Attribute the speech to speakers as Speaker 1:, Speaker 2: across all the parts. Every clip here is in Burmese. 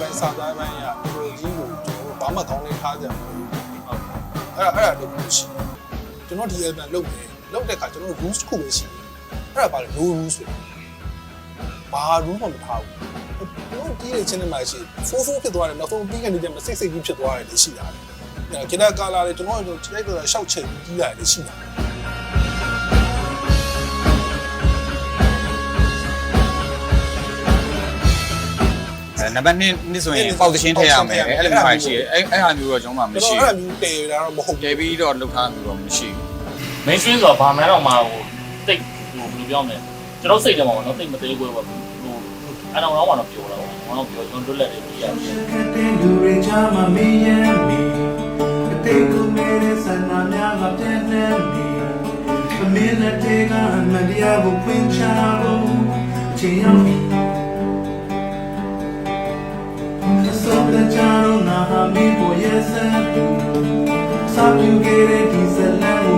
Speaker 1: ပိုင်းစာသားပိုင်းကဒီလိုကြီးကိုကျွန်တော်တို့ဘာမှကောင်းနေထားကြဘူးဟုတ်အဲ့ဒါအဲ့ဒါတော့ရှိတယ်ကျွန်တော်ဒီ album လုပ်မယ်လုပ်တဲ့အခါကျွန်တော်တို့ rules တစ်ခုပဲရှိတယ်အဲ့ဒါပါလေ no rules ဆိုဘာ rule မှမထားဘူးကျွန်တော်ဒီရဲ့ချင်းနေမှာရှိ4 4ဖြစ်သွားတယ်နောက်ဆုံးပြီးကနေတယ်မစိတ်စိတ်ကြီးဖြစ်သွားတယ်လေရှိတာလေကိတာကာလာလေကျွန်တော်တို့တိတ်ကတော့ရှောက်ချိန်ပြီးရတယ်လေရှိတာ
Speaker 2: နံပါတ်1နှစ်ဆိုရင်ပေါက်သချင်းထည့်ရမယ်အဲ့လိုမျိုးပါရှိတယ်အဲ့အဲ့ဟာမျိုးတော့ကျွန်တော်မှ
Speaker 1: ကျွန်
Speaker 2: မရှိ
Speaker 1: တော်အဲ့
Speaker 2: ဘူး
Speaker 1: လိုမျိုးတည်ရတာတော့မဟုတ်
Speaker 2: တည်ပြီးတော့လောက်ထားမျိုးတော့မရှိဘူး
Speaker 3: mainstream ဆိုတာဘာမှန်းတော့မှဟိုတိတ်ဟိုဘယ်လိုပြောမလဲကျွန်တော်စိတ်ထဲမှာပေါ့နော်တိတ်မသေးဘူးပေါ့ဟိုအနောင်တော့မှတော့ပြောတာပေါ့ဘာလို့ပြောကျွန်တော်လွတ်လပ်တယ်ပြရတယ်
Speaker 4: တဲ့လူတွေချာမမင်းရမီအတိတ်ကိုမဲတဲ့ဆန္ဒများကပြည့်နေမီအမင်းနဲ့တေကအမတရားကိုဖွင့်ချလို့အချိန်ရောက်ပြီအစောကကြတော့နာဟာမင်းကိုရဲ့စပ်စာပြူခဲ့တဲ့ဒီဇလန်ကို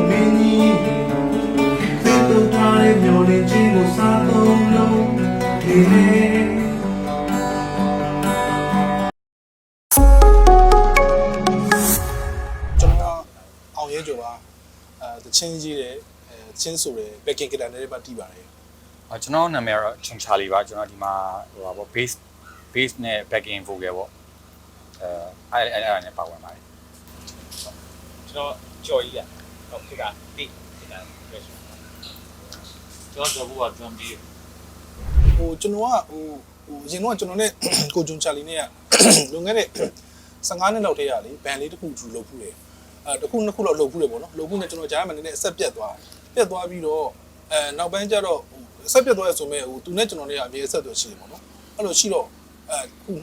Speaker 4: မင်းကြီးသင်တို့ထားတဲ့မျိုးလေးချင်းကိုစားသုံးလို့ဒီနေ့
Speaker 1: ကျွန်တော်အောင်ရဲကျော်ပါအဲတချင်းကြီးတယ်အဲချင်းဆိုတယ် backing guitar နဲ့ပါတီးပါတယ်
Speaker 2: အော်ကျွန်တော်နာမည်ကတော့ချုံချာလီပါကျွန်တော်ဒီမှာဟိုပါပေါ့ base base နဲ့ backing vocal ပေါ့ အဲအဲ့အဲ့အဲ့နဲ့ပါဝင်ပါတယ်
Speaker 5: ကျွန်တော်ကြော်ကြီးอ่ะဟုတ်ကဲ့ကတိတိတာပဲဆို
Speaker 3: ကျွန်တော်တို့က drum beat
Speaker 1: ဟိုကျွန်တော်ကဟိုဟိုအရင်တော့ကျွန်တော်နဲ့ကိုဂျွန်ချာလီနဲ့ကလွန်ခဲ့တဲ့15နှစ်လောက်တည်းရလေဘန်လေးတစ်ခုထူလုပ်ဖူးတယ်အဲတစ်ခုနှစ်ခုလောက်လုပ်ဖူးတယ်ပေါ့နော်လုပ်ဖူးနေကျွန်တော်ကြားမှလည်းအဆက်ပြတ်သွားပြတ်သွားပြီးတော့အဲနောက်ပိုင်းကျတော့ဟိုအဆက်ပြတ်သွားရဆိုမဲ့ဟိုသူနဲ့ကျွန်တော်နဲ့ကအမြဲဆက်သွယ်ရှိတယ်ပေါ့နော်အဲ့လိုရှိတော့အဲခု2023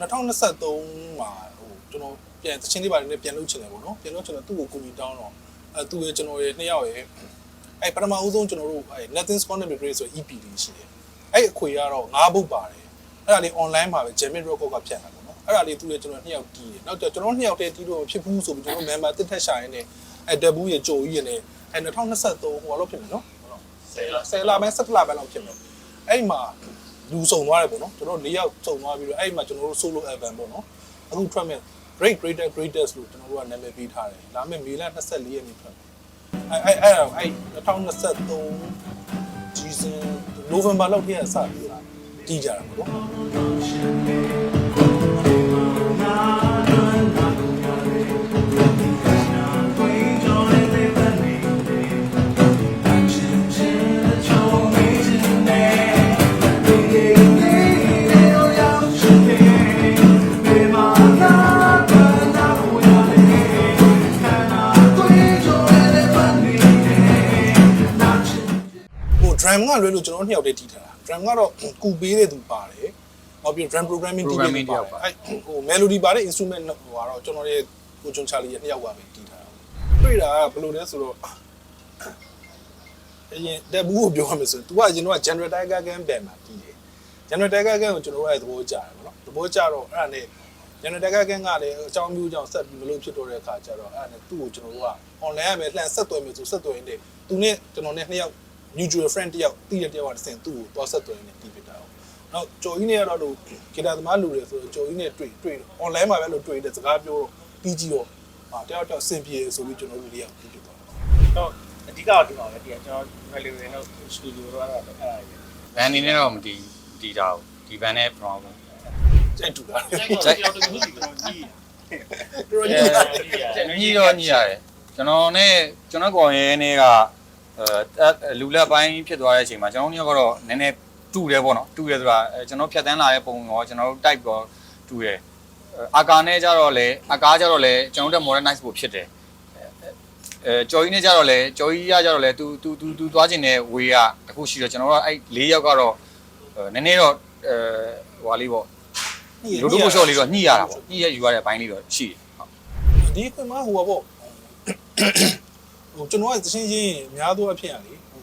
Speaker 1: မှာဟို ကျွန်တော်ပြန်သချင်းလေးပါနေပြန်လုပ်ချင်တယ်ပေါ့နော်ပြန်လုပ်ချင်တော့သူ့ကိုကိုမီတောင်းတော့အဲသူရဲ့ကျွန်တော်ရဲ့နှစ်ယောက်ရဲ့အဲပထမဦးဆုံးကျွန်တော်တို့အဲ Nothing's Gonna Be Great ဆို EP လေးရှိတယ်အဲ့အခွေကတော့၅ဘုတ်ပါတယ်အဲ့ဒါလေး online မှာပဲ Jamit Record ကဖြတ်တာပေါ့နော်အဲ့ဒါလေးသူလည်းကျွန်တော်နှစ်ယောက်တီးတယ်နောက်တော့ကျွန်တော်နှစ်ယောက်တည်းတီးလို့မဖြစ်ဘူးဆိုပြီးကျွန်တော် member တစ်ထက်ရှာရင်းနဲ့အဲဒဘူးရဲ့ကြိုကြီးရင်းနဲ့အဲ2023ဟိုလောက်ဖြစ်မယ်နော်10လ10လပိုင်း17လပိုင်းလောက်ဖြစ်မယ်အဲ့မှာလူစုံသွားတယ်ပေါ့နော်ကျွန်တော်၄ယောက်စုံသွားပြီးတော့အဲ့မှာကျွန်တော်တို့ solo album ပေါ့နော်အခုထွက်မယ် Great Greater Greatest လို့ကျွန်တော်တို့ကနာမည်ပေးထားတယ်လာမယ့်မေလ24ရက်နေ့ထွက်မယ်အဲ့အဲ့အဲ့အဲ့2023 season November လောက်တည်းကစပြီးတာတီးကြတာပေါ့နော် ကလွဲလို့ကျွန်တော်နှစ်ယောက်တည်းတီးထားတာ drum ကတော့ကူပေးတဲ့သူပါတယ်နောက်ပြီး drum programming တီးတဲ့သူပါတယ်အဲ့ဟို melody ပါတဲ့ instrument ဟိုကတော့ကျွန်တော်ရဲ့ကိုချွန်ချာလီရဲ့နှစ်ယောက်ကပဲတီးထားတာတွေ့တာကဘယ်လိုလဲဆိုတော့အရင်တက်ဘူးကိုပြောရမယ်ဆိုရင် तू ကအရင်တော့ general tiger gun band မှာတီးတယ် general tiger gun ကိုကျွန်တော်တို့အဲ့သဘောကျတယ်ပေါ့နော်သဘောကျတော့အဲ့ဒါနဲ့ general tiger gun ကလည်းအကြောင်းမျိုးကြောင့်ဆက်ပြီးမလို့ဖြစ်တော့တဲ့အခါကျတော့အဲ့ဒါနဲ့သူ့ကိုကျွန်တော်တို့က online ကပဲလှန်ဆက်သွယ်မယ်ဆိုဆက်သွယ်နေတယ်သူနဲ့ကျွန်တော်နဲ့နှစ်ယောက် mutual friend တယောက်တည်တဲ့တယောက်ကတစ်ဆင့်သူ့ကိုသွားဆက်သွယ်နေတီးပြတာ။နောက်ကျော်ကြီးနဲ့ကတော့လို့ဂီတာသမားလူတွေဆိုတော့ကျော်ကြီးနဲ့တွေ့တွေ့ online မှာပဲလို့တွေ့တဲ့စကားပြောတော့ပြီးကြည့်တော့ဟာတယောက်တယောက်အဆင်ပြေဆိုပြီးကျွန်တော်တို့လေးယောက်ပြီးပြသွားတာ
Speaker 5: တော့အဓိကတော့ဒီမှာပဲဒီကကျွန်တော် relevant တော့ studio တော့အဲ့ဒါပဲအဲ့ဒါပဲ
Speaker 2: ဘန်အနေနဲ့တော့မတီးတီးတာဘူးဒီဘန်နဲ့ from ။
Speaker 1: ကြိုက်တူတာ
Speaker 3: ကျွန်တော်တို့ကကျွန်တော်ကြီး။
Speaker 1: တော်ကြီး
Speaker 2: ကျွန်တော်ညီတော့ညီရတယ်ကျွန်တော်နဲ့ကျွန်တော်ကိုရဲနဲ့က အဲလူလက်ပိုင်းဖြစ်သွားတဲ့အချိန်မှာကျွန်တော်တို့ကတော့နည်းနည်းတူတယ်ပေါ့နော်တူတယ်ဆိုတာအဲကျွန်တော်ဖြတ်တန်းလာတဲ့ပုံရောကျွန်တော်တို့ type ရောတူတယ်အာကာနဲ့ကြတော့လေအာကာကြတော့လေကျွန်တော်တို့ modernize ဖို့ဖြစ်တယ်အဲကျော်ကြီးနဲ့ကြတော့လေကျော်ကြီးရကြတော့လေ तू तू तू तू သွားခြင်းတဲ့ way ကတခုရှိတော့ကျွန်တော်တို့အဲ့၄ယောက်ကတော့နည်းနည်းတော့အဲဟိုဟာလေးပေါ့လူတို့ကိုရှော့လေးတော့ညှိရတာပေါ့ညှိရယူရတဲ့အပိုင်းလေးတော့ရှိတယ်ဟုတ်
Speaker 1: ဒီခွင့်မဟိုပါပေါ့ ဟိုကျွန်တော်ကသချင်းချင်းများသောအဖြစ်ရလေဟို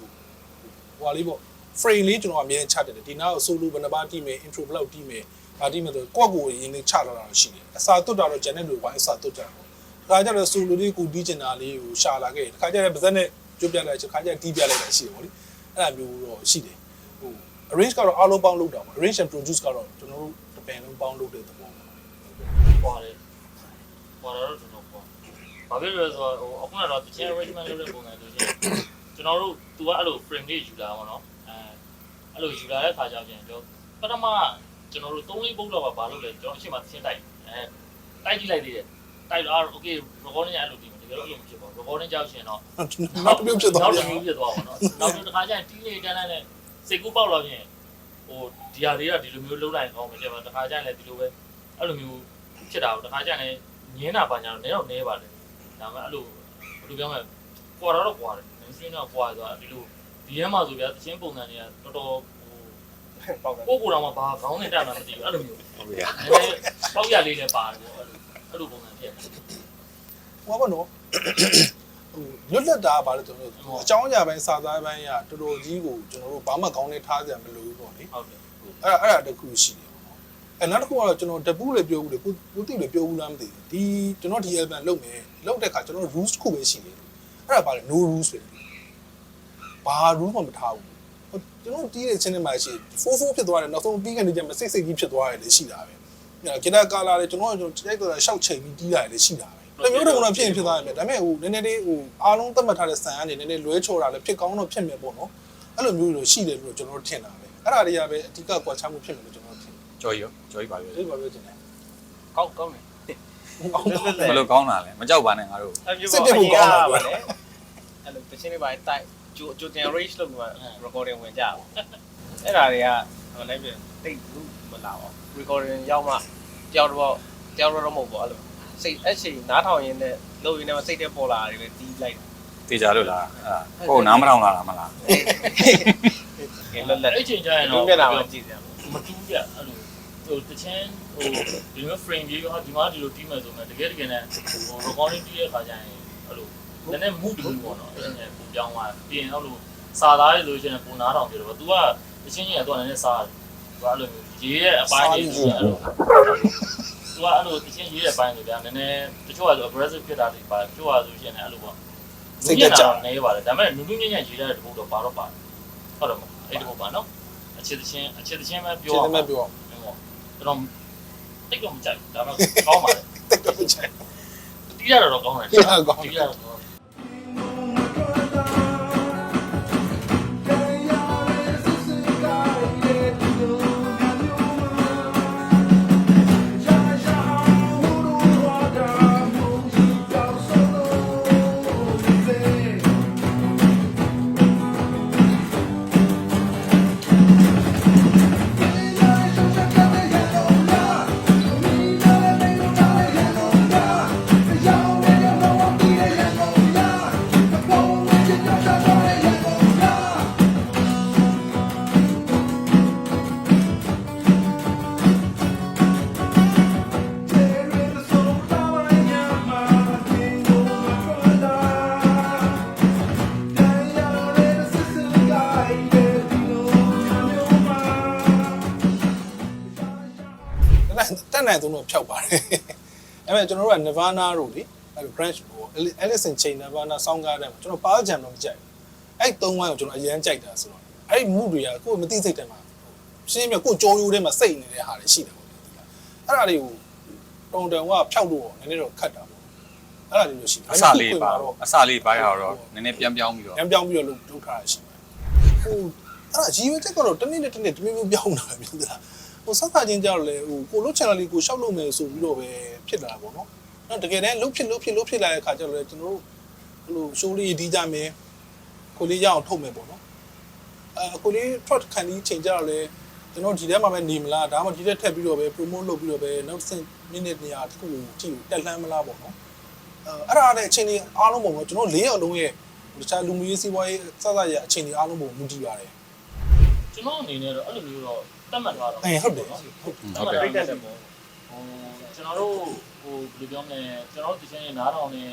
Speaker 1: ဟိုဟာလေးပေါ့ frame လေးကျွန်တော်အမြဲချတယ်ဒီနောက် solo ဘယ်နှပါတီးမယ် intro ဘယ်လောက်တီးမယ်ဗာတီးမယ်ဆိုကိုယ့်ကိုယ်ရင်းလေးချလာတာရှိတယ်အစာတွတ်တာတော့ဂျန်တဲ့လူဝိုင်းအစာတွတ်ကြတာပေါ့ဒါကြတော့ solo လေးကိုတီးကျင်တာလေးကိုရှာလာခဲ့တယ်ခါကျတော့ပါဇက်နဲ့ကြွပြလိုက်ချက်ခါကျတီးပြလိုက်တာရှိတယ်ပေါ့လေအဲ့ဒါမျိုးတော့ရှိတယ်ဟို arrange ကတော့အားလုံးပေါင်းလုပ်တာပေါ့ arrange and produce ကတော့ကျွန်တော်တို့တပင်လုံးပေါင်းလုပ်တဲ့သဘောပေါ့
Speaker 3: ကွာတယ်ကွာတော့တော်တော်ကွာ ဘာဖြစ်လို့လဲဆိုတော့ဟိုအခုကတော့တချင် arrangement လုပ်တဲ့ပုံစံဆိုရင်ကျွန်တော်တို့ तू ကအဲ့လို frame လေးယူလာပါတော့အဲအဲ့လိုယူလာတဲ့ခါကျပြန်တော့ပထမကျွန်တော်တို့၃လေးပုတ်တော့ပါဘာလို့လဲကျွန်တော်အချိန်မှတချင်တိုက်အဲတိုက်ကြည့်လိုက်သေးတယ်တိုက်တော့ okay recording ရအဲ့လိုဒီတကယ်လို့အဲ့လိုမဖြစ်ပါဘူး recording ကြောက်ရှင်တော့
Speaker 1: နောက်တစ်မျိုးဖြစ်သွား
Speaker 3: နောက်
Speaker 1: တ
Speaker 3: တစ်
Speaker 1: ယ်
Speaker 3: မျိုးဖြစ်သွားပါတော့နောက်တစ်ခါကျရင်တီးလေးတန်းတန်းနဲ့စိတ်ကူးပေါက်လာပြင်ဟိုဒီဟာတွေကဒီလိုမျိုးလုံးလိုက်ကောင်းမယ်တဲ့ပါတစ်ခါကျရင်လည်းဒီလိုပဲအဲ့လိုမျိုးဖြစ်တာကိုတစ်ခါကျရင်လည်းငင်းတာပါညာတော့နဲတော့နဲပါလေ ဒါမှအဲ့လိုဘယ်လိုပြောမလဲကွာတော့ကွာတယ်မင်းစင်းတော့ကွာသွားဒီလိုဒီထဲမှာဆိုပြတချင်းပုံစံတွေကတော်တော်ဟို
Speaker 5: ပေါက်တယ်
Speaker 3: ကိုကိုတော်မှဘာခေါင်းနဲ့တက်မှမသိဘူးအဲ့လိုမျိုး
Speaker 2: ဟုတ်ပြီ
Speaker 3: နည်းနည်းပေါက်ရလေးလည်းပါတယ်ပေါ့အဲ့လိုအဲ့လိုပုံစံဖြစ်တယ်
Speaker 1: ဟိုပါနော်ဟိုလွတ်လပ်တာကဘာလဲကျွန်တော်တို့အကြောင်းအရာပိုင်းစာသားပိုင်းကတော်တော်ကြီးကိုကျွန်တော်တို့ဘာမှကောင်းနေထားကြမလို့ဘူးပေါ့လေ
Speaker 3: ဟုတ်တယ်
Speaker 1: အဲ့ဒါအဲ့ဒါတစ်ခုရှိတယ်ပေါ့နော် အဲနောက်တစ်ခုကတော့ကျွန်တော်တပူးလည်းပြောဘူးလေကိုကိုတိလည်းပြောဘူးလားမသိဘူးဒီကျွန်တော်ဒီ album လုပ်မယ်လုပ်တဲ့အခါကျွန်တော် rules တစ်ခုပဲရှိတယ်အဲ့ဒါဘာလဲ no rules ပဲဘာ rule မှမထားဘူးကျွန်တော်တီးတဲ့ချင်းတွေမှာရှိ44ဖြစ်သွားတယ်နောက်ဆုံးပြီးကနေကျမှစိတ်စိတ်ကြီးဖြစ်သွားတယ်လည်းရှိတာပဲဂီတာကာလာလည်းကျွန်တော်ကျွန်တော်တိုက်တော့ရှောက်ချိန်ပြီးတီးတာလည်းရှိတာပဲတမျိုးတမျိုးတော့ဖြစ်ရင်ဖြစ်သွားတယ်ဒါပေမဲ့ဟိုနည်းနည်းလေးဟိုအားလုံးသတ်မှတ်ထားတဲ့စံကနေနည်းနည်းလွဲချော်တာလည်းဖြစ်ကောင်းတော့ဖြစ်မယ်ပေါ့နော်အဲ့လိုမျိုးလို့ရှိတယ်လို့ကျွန်တော်ထင်တာပဲအဲ့ဒါတွေကပဲအဓိကကွာခြားမှုဖြစ်မယ်လို့ ကျွန်တော်ထင်တယ်
Speaker 2: ကြော်ရောကြော်ကြီးပါပြီ
Speaker 1: ဒီပါပြောချင်တယ်
Speaker 5: ကောင်းကောင်းတယ်
Speaker 1: အောင်းတော့
Speaker 2: ဘယ်လိုကောင်းတာလဲမကြောက်ပါနဲ့ငါတို့
Speaker 5: အဲ့လိုပေါ့အရင်ကပါလေအဲ့လိုတချင်းလေးပါတိုက်ကြိုကြိုတင် race လုပ်ပြီးမှ recording ဝင်ကြအောင်အဲ့ဒါတွေကဟိုလည်းပြင်တိတ်ဘူးမလာပါဘူး recording ရောက်မှတယောက်တော့တယောက်တော့မဟုတ်ဘူးအဲ့လိုစိတ်အချိန်နားထောင်ရင်းနဲ့လုပ်ရင်းနဲ့စိတ်ထဲပေါ်လာတယ်ပဲတီးလိုက်
Speaker 2: တေချာလို့လားအဲ့ကိုနားမထောင်လာတာမလား
Speaker 5: ကဲလွတ်လပ်
Speaker 3: အဲ့ချိန်ကျရင်
Speaker 5: လူ
Speaker 3: တော့
Speaker 5: မျက်နှာမှာကြည့်ကြပါ
Speaker 3: မတူးပြအဲ့လို ဟိုတချင်းဟိုဒီမျိုး frame ကြီးဟာဒီမှာဒီလိုတီးမယ်ဆိုမှတကယ်တကယ်နဲ့ဟို recording တီးတဲ့ခါကျရင်အဲ့လိုနည်းနည်း mood တူပေါ့နော်အဲ့ဒါပုံပြောင်းသွားပြင်အဲ့လိုစာသားရလို့ရှိရင်ပုံနာတောင်ပြတော့ तू ကတချင်းကြီးကတော့နည်းနည်းစာဘာလို့မျိုးရေးရဲ့အပိုင်းကြီးအဲ့လို तू ကအဲ့လိုတချင်းရေးရဲ့အပိုင်းတွေဗျာနည်းနည်းတချို့ကဆို aggressive ဖြစ်တာတွေပါတချို့ကဆိုရှင်လည်းအဲ့လိုပေါ့စိတ်ကြောင်နေပါတယ်ဒါပေမဲ့နူးနူးညံ့ညံ့ရေးတဲ့တပုတ်တော့ပါတော့ပါတယ်ဟုတ်တယ်မဟုတ်အဲ့ဒီပုတ်ပါနော်အခြေသချင်းအခြေသချင်းပဲပြောအောင်အခြေ
Speaker 1: သချင်းပဲပြောအောင်
Speaker 3: ကျွန်တော်တိတ်တော့မကြိုက်ဘူးဒါပေမဲ့ကောင်းပါလေ
Speaker 1: တက်တော့ချင်
Speaker 3: တီးရတော့ကောင်းတယ်
Speaker 1: တီးရတော့ကောင်းတယ်
Speaker 3: တီးရတော့ကောင်းတယ်
Speaker 1: နိုင်သုံးတော့ဖြောက်ပါတယ်အဲ့မဲ့ကျွန်တော်တို့က Nirvana တို့လေအဲ့လို Grunge ဟို Alice in Chains Nirvana ဆောင်းကားတဲ့မှာကျွန်တော်ပါးကြံတော့မကြိုက်ဘူးအဲ့သုံးဝိုင်းကိုကျွန်တော်အရန်ကြိုက်တာဆိုတော့အဲ့ဒီ mood တွေကကိုယ်မသိစိတ်တယ်မှာရှင်းပြကိုကြောရိုးထဲမှာစိတ်နေတဲ့ဟာတွေရှိတယ်ပေါ့အဲ့ဒါတွေကိုတုံတန်ကဖြောက်လို့နည်းနည်းတော့ခတ်တာပေါ့အဲ့ဒါတွေလို့ရှိတယ်
Speaker 2: အစလေးပါအစလေးပါရတော့နည်းနည်းပြန်ပြောင်းပြီးတော့
Speaker 1: ရံပြောင်းပြီးတော့လုပ်လုပ်ထားရရှိတယ်ဟိုအဲ့ဒါရီဝဲချက်ကတော့တနေ့နဲ့တနေ့တမျိုးမျိုးပြောင်းတာပဲပြောသလားဟို ဆက်ဆာချင်းကြတော့လေဟိုကိုလုတ် channel လေးကိုရှောက်လုပ်မယ်ဆိုပြီးတော့ပဲဖြစ်လာတာပေါ့နော်အဲ့တကယ်တမ်းလုတ်ဖြစ်လုတ်ဖြစ်လုတ်ဖြစ်လာတဲ့ခါကျတော့လေကျွန်တော်တို့ဟိုလို show လေးဒီကြမယ်ကိုလေးရအောင်ထုတ်မယ်ပေါ့နော်အဲကိုလေး trot ခံပြီးချိန်ကြတော့လေကျွန်တော်ဒီထဲမှာပဲနေမလားဒါမှဒီထဲထက်ပြီးတော့ပဲ promote လုပ်ပြီးတော့ပဲနောက်စင် minute နေရာတစ်ခုကိုကြည့်တက်လှမ်းမလားပေါ့နော်အဲအဲ့ဒါနဲ့အချိန်လေးအားလုံးပုံတော့ကျွန်တော်၄ရောက်လုံးရဲ့တခြားလူမျိုးရေးစီးပွားရေးစသရဲ့အခြေအနေအားလုံးကိုမူတည်ပါတယ်
Speaker 3: ကျွန်တော်အနေနဲ့တော့အဲ့လိုမျိုးတော့တတ်မှတ်သွားတော့။
Speaker 1: အဲဟုတ်တယ်
Speaker 3: နော်
Speaker 1: ဟုတ်တယ်
Speaker 3: တတ်မှတ်သွားတယ်ပေါ့ဟိုကျွန်တော်တို့ဟိုဘယ်လိုပြောမလဲကျွန်တော်တို့ဒီချင်းရဲ့နားထောင်နေ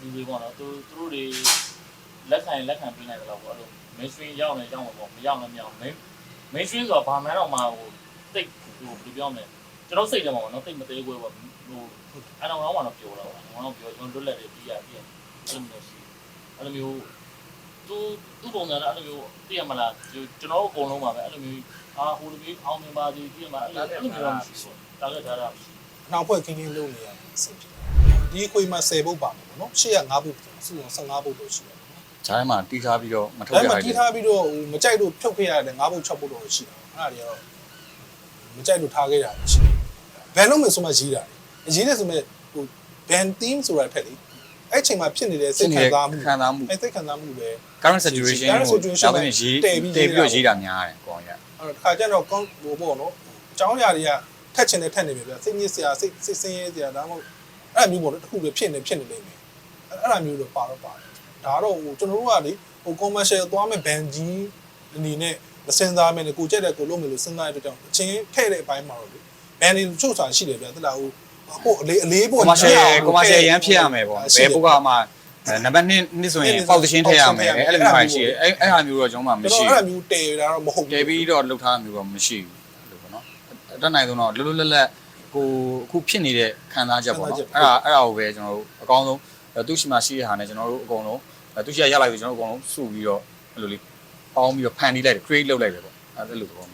Speaker 3: လူတွေပေါ့နော်သူသူတို့တွေလက်ခံလက်ခံပေးနိုင်တယ်လို့ပေါ့အဲ့လို mainstream ရောက်နေရောက်မှာပေါ့မရောက်လည်းမရောက် main mainstream ဆိုတာဘာမှန်းတော့မှဟိုတိတ်ဟိုဘယ်လိုပြောမလဲကျွန်တော်စိတ်ထဲမှာပေါ့နော်တိတ်မသေးဘူးပေါ့ဟိုအဲ့တော့တော့တော့ပြောတာပေါ့တော့ပြောကျွန်တော်လွတ်လပ်တယ်ပြီးရပြီးအဲ့လိုမျိုးရှိအဲ့လိုမျိုး သူသူ့ပုံစံကအဲ့လိုမျိုးသိရမလားကျွန်တော်တို့အကုန်လုံးပါပဲအဲ့လိုမျိုးအာဟိုလိုမျိုးအောင်မြင်ပါစေသိရမလားအဲ့လိုအဲ့လိုမျိုးတော့မရှိဘူးတားခဲ့ထားတာမရှိ
Speaker 1: နှောင်ဖွဲ့ခင်းခင်းလုပ်နေရတဲ့အဆင်ပြေဒီအခွေမှာ10ဘုတ်ပါမယ်ပေါ့နော်ရှေ့က9ဘုတ်စုစု15ဘုတ်လို့ရှိတယ်ပေါ့နော်
Speaker 2: ဂျားထဲမှာတီးထားပြီးတော့မထုတ်
Speaker 1: ဒါ
Speaker 2: ရ
Speaker 1: ပေမဲ့
Speaker 2: ဘူး
Speaker 1: တီးထားပြီးတော့ဟိုမကြိုက်လို့ဖြုတ်ခဲ့ရတယ်9ဘုတ်6ဘုတ်တော့ရှိတယ်အဲ့ဒါတွေကတော့မကြိုက်လို့ထားခဲ့တာရှိတယ်ဘယ်လုံးမယ်ဆိုမှရေးတာရေးတယ်ဆိုမဲ့ဟို band theme ဆိုတာထက်လေ အဲ့ချိန်မှာဖြစ်နေတဲ့စိတ်ခံစားမှု
Speaker 2: ခံစားမှု
Speaker 1: အဲ့စိတ်ခံစားမှုပဲ
Speaker 2: current situation
Speaker 1: current
Speaker 2: ကို
Speaker 1: situation
Speaker 2: နောက်ပြီးရေး
Speaker 1: တ
Speaker 2: တ
Speaker 1: ည်
Speaker 2: ည်
Speaker 1: ပြီး
Speaker 2: ပြီး
Speaker 1: ရေးတာ
Speaker 2: တော့ရေးတာများတယ်ကောင်းရ
Speaker 1: အဲ့တော့ခါကျတော့ကောင်းဟိုပေါ့နော်အကြောင်းအရာတွေကထက်ချင်တဲ့ထက်နေပြီဗျစိတ်ညစ်စရာစိတ်စိတ်ဆင်းရဲစရာဒါမှမဟုတ်အဲ့လိုမျိုးပေါ့နော်တစ်ခုပဲဖြစ်နေဖြစ်နေလိမ့်မယ်အဲ့အဲ့လိုမျိုးတော့ပါတော့ပါတယ်ဒါတော့ဟိုကျွန်တော်တို့ကလေဟို commercial သွားမဲ့ band ကြီးအနေနဲ့မစင်စားမဲ့ကိုကြက်တဲ့ကိုလုပ်မယ်လို့စဉ်းစားရတဲ့ကြောင့်အချင်းထဲ့တဲ့အပိုင်းမှာတော့လေ band တွေချုပ်စာရှိတယ်ဗျသလားဟို ဟိုအလေးအလေးပေါ့
Speaker 2: commercial commercial ရမ်းဖြစ်ရမယ်ပေါ့ဘယ်ဘုကမှနံပါတ်1နှစ်ဆိုရင်ပေါက်သချင်းထည့်ရမယ်အဲ့လိုမျိုးရှိတယ်အဲ့အဲ့ဟာမျိုးတော့ကျွန်တော်မှ
Speaker 1: ကျွန်
Speaker 2: မရှိ
Speaker 1: တော်အဲ့
Speaker 2: ဘူး
Speaker 1: လိုမျိုးတည်တာတော့မဟုတ်
Speaker 2: တည်ပြီးတော့လှုပ်ထားတာမျိုးတော့မရှိဘူးအဲ့လိုပေါ့နော်အတက်နိုင်ဆုံးတော့လွတ်လွတ်လပ်လပ်ကိုအခုဖြစ်နေတဲ့ခံစားချက်ပေါ့နော်အဲ့ဒါအဲ့ဒါကိုပဲကျွန်တော်တို့အကောင်းဆုံးသူရှိမှရှိတဲ့ဟာနဲ့ကျွန်တော်တို့အကုန်လုံးသူရှိရရလိုက်ပြီးကျွန်တော်တို့အကုန်လုံးစုပြီးတော့အဲ့လိုလေးပေါင်းပြီးတော့ဖန်တီးလိုက်တယ် create လုပ်လိုက်တယ်ပေါ့အဲ့လိုသဘောမျိုး